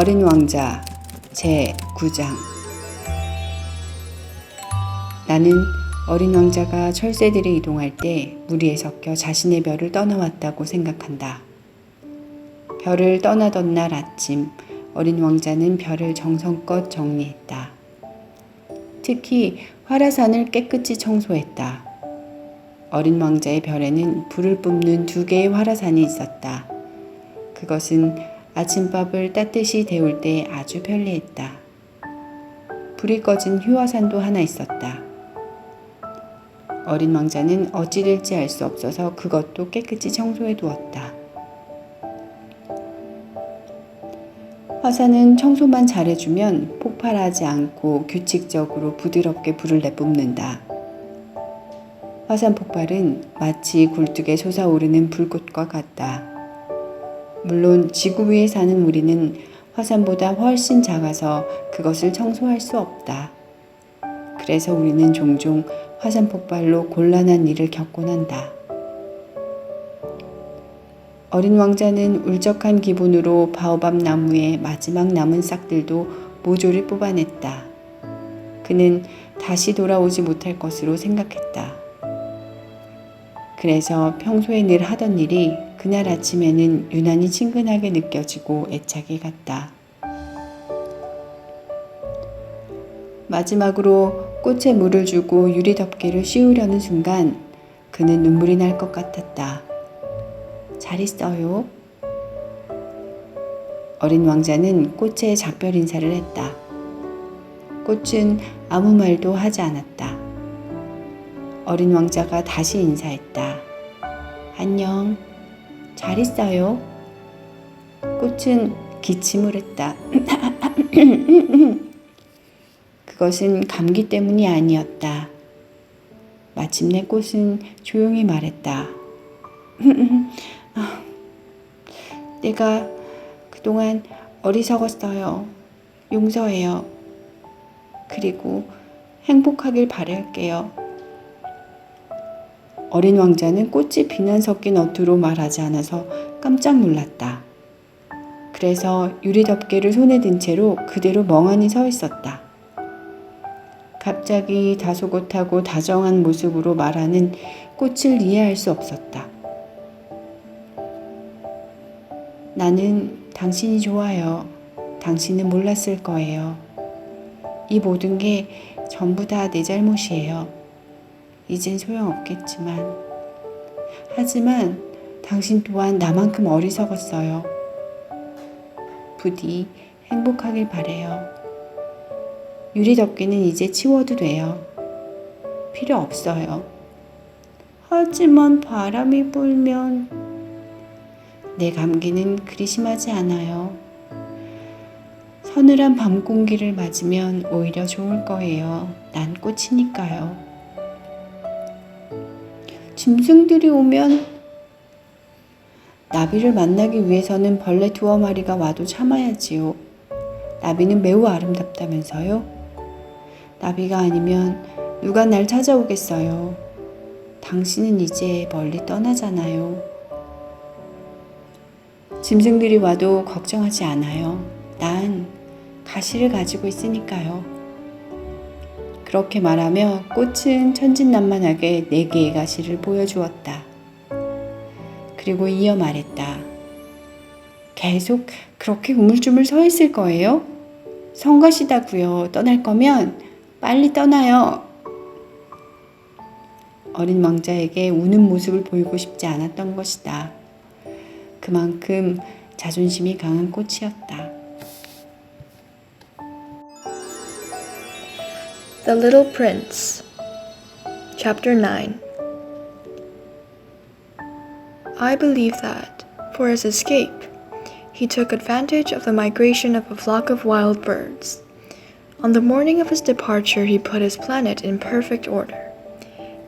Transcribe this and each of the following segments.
어린 왕자 제 9장 나는 어린 왕자가 철새들이 이동할 때 무리에 섞여 자신의 별을 떠나왔다고 생각한다. 별을 떠나던 날 아침 어린 왕자는 별을 정성껏 정리했다. 특히 화라산을 깨끗이 청소했다. 어린 왕자의 별에는 불을 뿜는 두 개의 화라산이 있었다. 그것은 아침밥을 따뜻이 데울 때 아주 편리했다. 불이 꺼진 휴화산도 하나 있었다. 어린 왕자는 어찌 될지 알 수 없어서 그것도 깨끗이 청소해 두었다. 화산은 청소만 잘해주면 폭발하지 않고 규칙적으로 부드럽게 불을 내뿜는다. 화산 폭발은 마치 굴뚝에 솟아오르는 불꽃과 같다. 물론 지구 위에 사는 우리는 화산보다 훨씬 작아서 그것을 청소할 수 없다. 그래서 우리는 종종 화산 폭발로 곤란한 일을 겪곤 한다. 어린 왕자는 울적한 기분으로 바오밥 나무의 마지막 남은 싹들도 모조리 뽑아냈다. 그는 다시 돌아오지 못할 것으로 생각했다. 그래서 평소에 늘 하던 일이 그날 아침에는 유난히 친근하게 느껴지고 애착이 갔다. 마지막으로 꽃에 물을 주고 유리 덮개를 씌우려는 순간 그는 눈물이 날 것 같았다. 잘 있어요. 어린 왕자는 꽃에 작별 인사를 했다. 꽃은 아무 말도 하지 않았다. 어린 왕자가 다시 인사했다. 안녕. 잘 있어요. 꽃은 기침을 했다. 그것은 감기 때문이 아니었다. 마침내 꽃은 조용히 말했다. 아, 내가 그동안 어리석었어요. 용서해요. 그리고 행복하길 바랄게요. 어린 왕자는 꽃이 비난 섞인 어투로 말하지 않아서 깜짝 놀랐다. 그래서 유리 덮개를 손에 든 채로 그대로 멍하니 서 있었다. 갑자기 다소곳하고 다정한 모습으로 말하는 꽃을 이해할 수 없었다. 나는 당신이 좋아요. 당신은 몰랐을 거예요. 이 모든 게 전부 다 내 잘못이에요. 이젠 소용없겠지만. 하지만 당신 또한 나만큼 어리석었어요. 부디 행복하길 바래요. 유리 덮개는 이제 치워도 돼요. 필요 없어요. 하지만 바람이 불면 내 감기는 그리 심하지 않아요. 서늘한 밤 공기를 맞으면 오히려 좋을 거예요. 난 꽃이니까요. 짐승들이 오면 나비를 만나기 위해서는 벌레 두어 마리가 와도 참아야지요. 나비는 매우 아름답다면서요? 나비가 아니면 누가 날 찾아오겠어요. 당신은 이제 멀리 떠나잖아요. 짐승들이 와도 걱정하지 않아요. 난 가시를 가지고 있으니까요. 그렇게 말하며 꽃은 천진난만하게 네 개의 가시를 보여주었다. 그리고 이어 말했다. 계속 그렇게 우물쭈물 서 있을 거예요? 성가시다고요. 떠날 거면 빨리 떠나요. 어린 왕자에게 우는 모습을 보이고 싶지 않았던 것이다. 그만큼 자존심이 강한 꽃이었다. The Little Prince, Chapter 9 I believe that, for his escape, he took advantage of the migration of a flock of wild birds. On the morning of his departure, he put his planet in perfect order.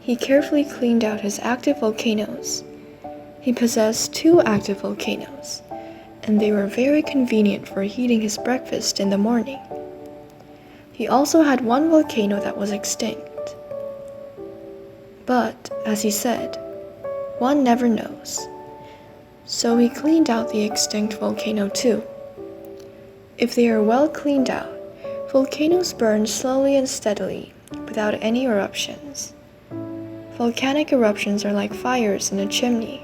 He carefully cleaned out his active volcanoes. He possessed two active volcanoes, and they were very convenient for heating his breakfast in the morning. He also had one volcano that was extinct. But, as he said, one never knows. So he cleaned out the extinct volcano too. If they are well cleaned out, volcanoes burn slowly and steadily without any eruptions. Volcanic eruptions are like fires in a chimney.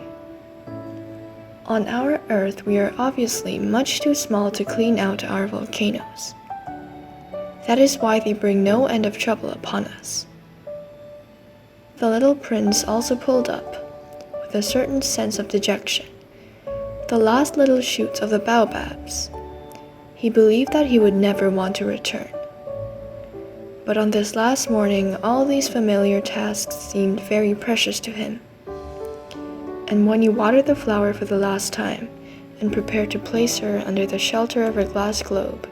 On our Earth, we are obviously much too small to clean out our volcanoes. That is why they bring no end of trouble upon us. The little prince also pulled up, with a certain sense of dejection, the last little shoots of the baobabs. He believed that he would never want to return. But on this last morning, all these familiar tasks seemed very precious to him. And when he watered the flower for the last time and prepared to place her under the shelter of her glass globe,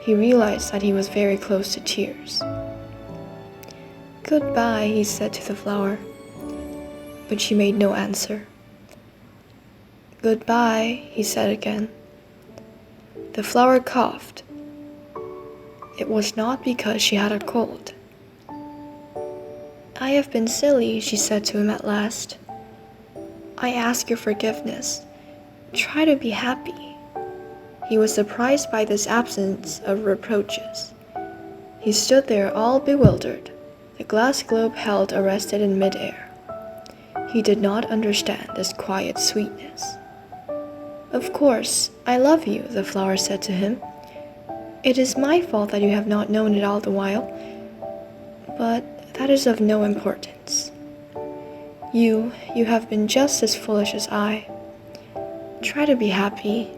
he realized that he was very close to tears. Goodbye, he said to the flower. But she made no answer. Goodbye, he said again. The flower coughed. It was not because she had a cold. I have been silly, she said to him at last. I ask your forgiveness. Try to be happy. He was surprised by this absence of reproaches. He stood there all bewildered, the glass globe held arrested in midair. He did not understand this quiet sweetness. Of course, I love you, the flower said to him. It is my fault that you have not known it all the while, but that is of no importance. You, you have been just as foolish as I. Try to be happy.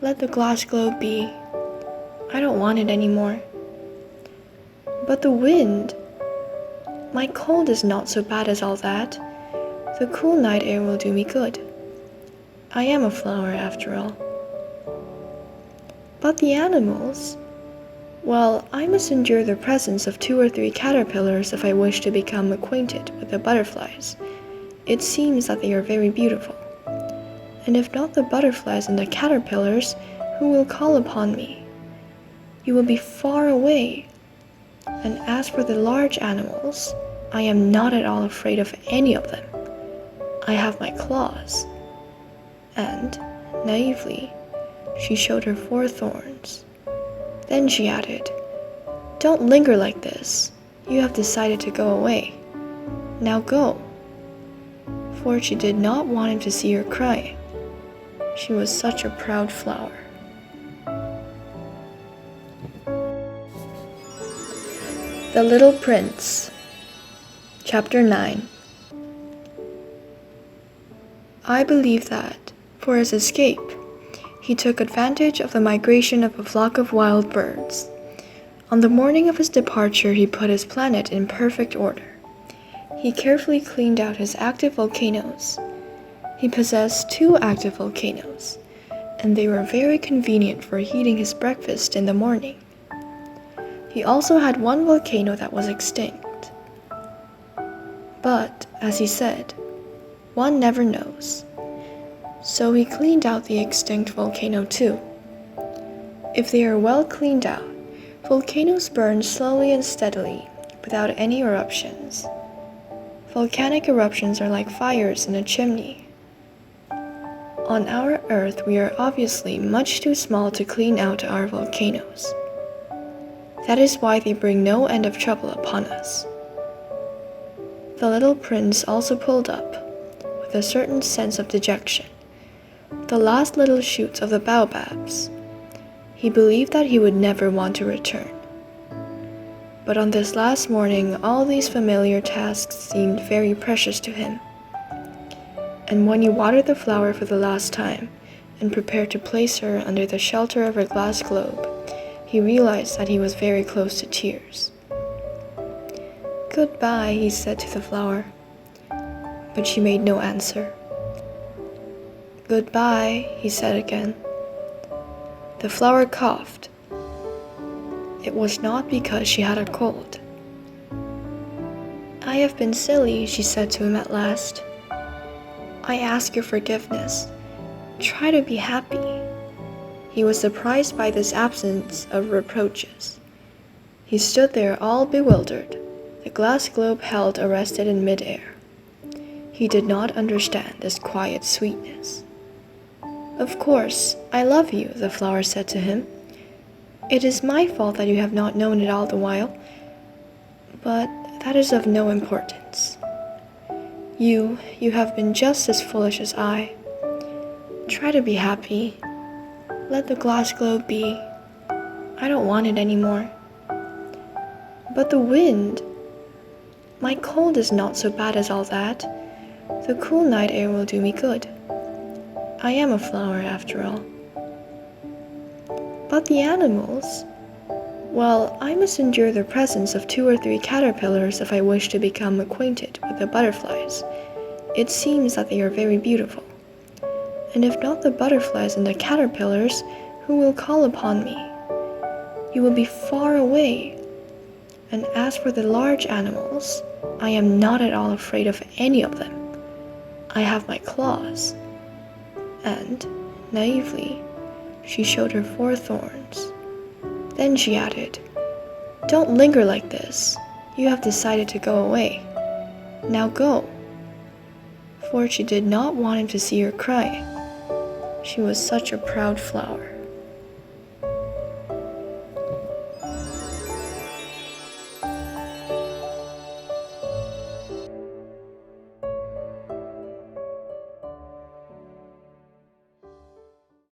Let the glass globe be. I don't want it anymore. But the wind. My cold is not so bad as all that. The cool night air will do me good. I am a flower after all. But the animals? Well, I must endure the presence of two or three caterpillars if I wish to become acquainted with the butterflies. It seems that they are very beautiful. And if not the butterflies and the caterpillars, who will call upon me? You will be far away. And as for the large animals, I am not at all afraid of any of them. I have my claws. And, naively, she showed her four thorns. Then she added, Don't linger like this. You have decided to go away. Now go. For she did not want him to see her crying. She was such a proud flower. The Little Prince, Chapter 9 I believe that, for his escape, he took advantage of the migration of a flock of wild birds. On the morning of his departure, he put his planet in perfect order. He carefully cleaned out his active volcanoes. He possessed two active volcanoes, and they were very convenient for heating his breakfast in the morning. He also had one volcano that was extinct. But, as he said, one never knows. So he cleaned out the extinct volcano too. If they are well cleaned out, volcanoes burn slowly and steadily without any eruptions. Volcanic eruptions are like fires in a chimney. On our Earth, we are obviously much too small to clean out our volcanoes. That is why they bring no end of trouble upon us. The little prince also pulled up, with a certain sense of dejection, the last little shoots of the baobabs. He believed that he would never want to return. But on this last morning, all these familiar tasks seemed very precious to him. And when he watered the flower for the last time and prepared to place her under the shelter of her glass globe, he realized that he was very close to tears. Goodbye, he said to the flower. But she made no answer. Goodbye, he said again. The flower coughed. It was not because she had a cold. I have been silly, she said to him at last. I ask your forgiveness. Try to be happy. He was surprised by this absence of reproaches. He stood there all bewildered, the glass globe held arrested in midair. He did not understand this quiet sweetness. Of course, I love you, the flower said to him. It is my fault that you have not known it all the while, but that is of no importance. You, you have been just as foolish as I. Try to be happy. Let the glass globe be. I don't want it anymore. But the wind. My cold is not so bad as all that. The cool night air will do me good. I am a flower after all. But the animals? Well, I must endure the presence of two or three caterpillars if I wish to become acquainted with the butterflies. It seems that they are very beautiful. And if not the butterflies and the caterpillars, who will call upon me? You will be far away. And as for the large animals, I am not at all afraid of any of them. I have my claws. And, naively, she showed her four thorns. Then she added, Don't linger like this. You have decided to go away. Now go. For she did not want him to see her crying. She was such a proud flower.